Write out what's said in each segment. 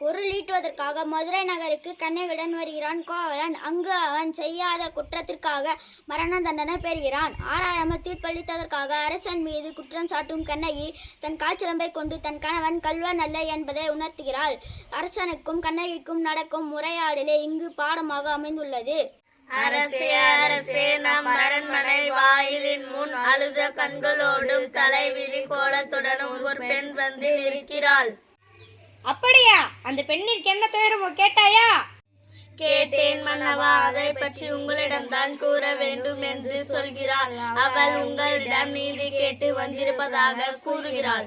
பொருள் ஈட்டுவதற்காக மதுரை நகருக்கு கண்ணகியுடன் வருகிறான் கோவலன். அங்கு அவன் செய்யாத குற்றத்திற்காக மரண தண்டனை பெறுகிறான். ஆராயாமல் தீர்ப்பளித்ததற்காக அரசன் மீது குற்றம் சாட்டும் கண்ணகி தன் காய்ச்சலம்பை கொண்டு தன் கணவன் கல்வன் அல்ல என்பதை உணர்த்துகிறாள். அரசனுக்கும் கண்ணகிக்கும் நடக்கும் உரையாடலே இங்கு பாடமாக அமைந்துள்ளது. அரசே அரசே நம் அரண்மனை வாயிலின் முன் அழுத கண்களோடும் தலைவிரி கோலத்துடனும் ஒரு பெண் வந்து நிற்கிறாள். அப்படியா அந்த பெண்ணிற்கு என்ன துயரமோ கேட்டாயா? கேட்டேன் மன்னவா அதை பற்றி உங்களிடம்தான் கூற வேண்டும் என்று சொல்கிறாள். அவள் உங்களிடம் நீதி கேட்டு வந்திருப்பதாக கூறுகிறாள்.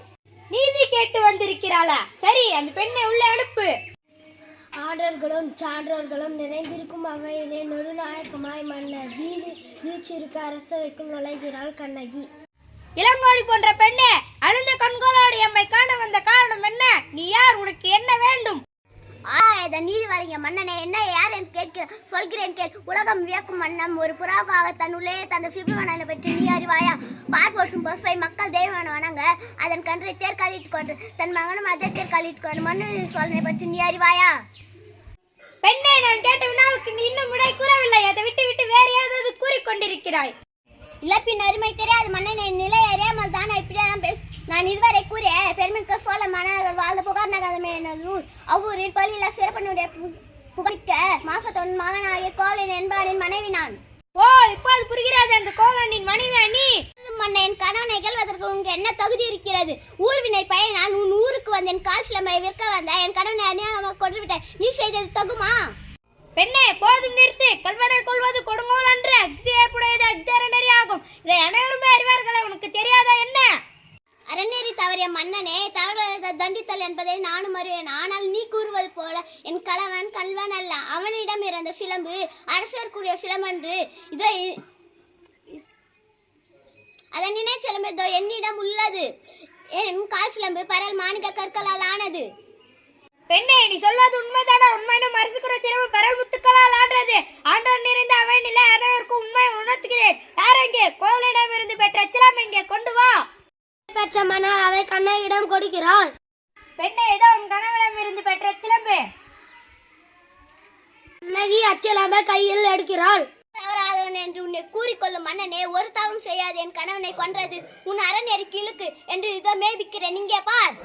நீதி கேட்டு வந்திருக்கிறாளா? சரி அந்த பெண்ணை உள்ளே அனுப்பு. ஆடர்களும் சான்றோர்களும் நிறைந்திருக்கும் அவையிலே நெடுநாயக்கமாய் மன்னர் வீதி வீச்சிருக்க அரசவைக்குள் நுழைகிறாள் கண்ணகி. இளங்கோடி போன்ற பெண்ணே அழுந்த கண்களோடு எம்மை காண வந்த காரணம் என்ன நீ யார் உனக்கு என்ன வேண்டும் ஆயுத நீதி மன்னனே என்ன யார் என்று கேட்கிற சொல்கிறேன் கேள். உலகம் வியக்கும் மன்னம் ஒரு புறாவுக்காக தன் உள்ளே தந்த சிபிமணனை பற்றி நீ அறிவாயா? பார்ப்போற்றும் பசுவை மக்கள் தெய்வமான வணங்க அதன் கன்றை தேர்காலிட்டு கொண்டு தன் மகனும் அதை தேர்காலிட்டு கொண்டு மன்னு சோழனை பற்றி நீ அறிவாயா? பெண்ணே நான் கேட்ட வினாவுக்கு நீ இன்னும் விடை கூறவில்லை. அதை விட்டு விட்டு வேறு ஏதாவது கூறிக்கொண்டிருக்கிறாய் இழப்பின் அருமை தெரியாது மன்னனை. நிலை அறியாமல் தான் இப்படியெல்லாம் பேச. நான் இதுவரை கூறிய பெருமிக்க சோழ மன்னர்கள் வாழ்ந்த புகார் நகரமே எனது அவ்வூரில் பள்ளியில சிறப்பனுடைய புகழ்மிக்க மாசத்தொன் மகனாகிய கோவலன் என்பவரின் மனைவி நான் ஓ இப்போது புரிகிறது அந்த கோவலனின் மனைவி நீ மன்னன் கணவனை இகழ்வதற்கு உனக்கு என்ன தகுதி இருக்கிறது? ஊழ்வினை பயனால் உன் ஊருக்கு வந்து என் கால் சிலம்பை விற்க வந்த என் கணவனை அநியாயமாக கொண்டு விட்டாய் நீ செய்தது தகுமா? பெண்ணே போதும் நிறுத்து. கல்வனை கொள்வது கொடுங்கோல் அன்று அக்தி ஏற்புடையது அக்தரநெறி ஆகும். இதை அனைவருமே அறிவார்களே உனக்கு தெரியாதா என்ன? அறநெறி தவறிய மன்னனே தவறுகளை தண்டித்தல் என்பதை நானும் அறிவேன். ஆனால் நீ கூறுவது போல என் கணவன் கல்வன் அல்ல அவனிடம் இருந்த சிலம்பு அரசர்க்குரிய சிலம்பன்று. இதோ அதன் நினை சிலம்பு இதோ என்னிடம் உள்ளது. என் கால் சிலம்பு பரல் மாணிக்க கற்களால் ஆனது. பெண்ணே நீ சொல்வது உண்மைதானா? உண்மையினும் அரசுக்குற திரும்ப பரல் முத்துக்களால் ஆன்றது ஆண்டோர் நிறைந்த அவை நிலை அனைவருக்கும் உண்மை உணர்த்துகிறேன். யார் எங்கே கோவலிடம் இருந்து பெற்ற அச்சலாம் இங்கே கொண்டு வா. பெற்ற மன்னர் அதை கண்ணையிடம் கொடுக்கிறார் பெண்ணே ஏதோ உன் கணவனிடம் இருந்து பெற்ற சிலம்பு. கண்ணகி அச்சலாம கையில் எடுக்கிறாள். தவறாதவன் என்று உன்னை கூறிக்கொள்ளும் மன்னனே ஒரு தவறும் செய்யாது. என் கணவனை கொன்றது உன் அறநெறி கிழக்கு என்று இதோ மேபிக்கிறேன் இங்கே பார்.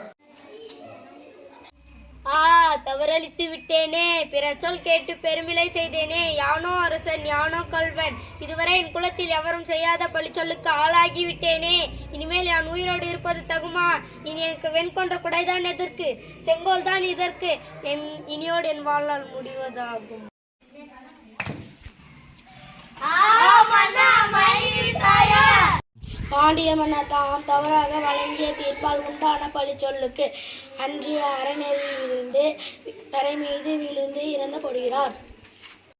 ஆ தவறளித்து விட்டேனே. பிற சொல் கேட்டு பெருமிலை செய்தேனே. யானோ அரசன் யானோ கல்வன் இதுவரை என் குலத்தில் எவரும் செய்யாத பழி சொல்லுக்கு ஆளாகி விட்டேனே. இனிமேல் என் உயிரோடு இருப்பது தகுமா? இனி எனக்கு வெண்கொன்ற குடைதான் எதற்கு? செங்கோல் தான் இதற்கு. என் இனியோடு என் வாழ்நாள் முடிவதாகும். ஆ பாண்டிய மன்னர் தாம் தவறாக வழங்கிய தீர்ப்பால் உண்டான பழி சொல்லுக்கு அன்றிய அறநெறியிலிருந்து தரை மீது விழுந்து இறந்து போடுகிறார்.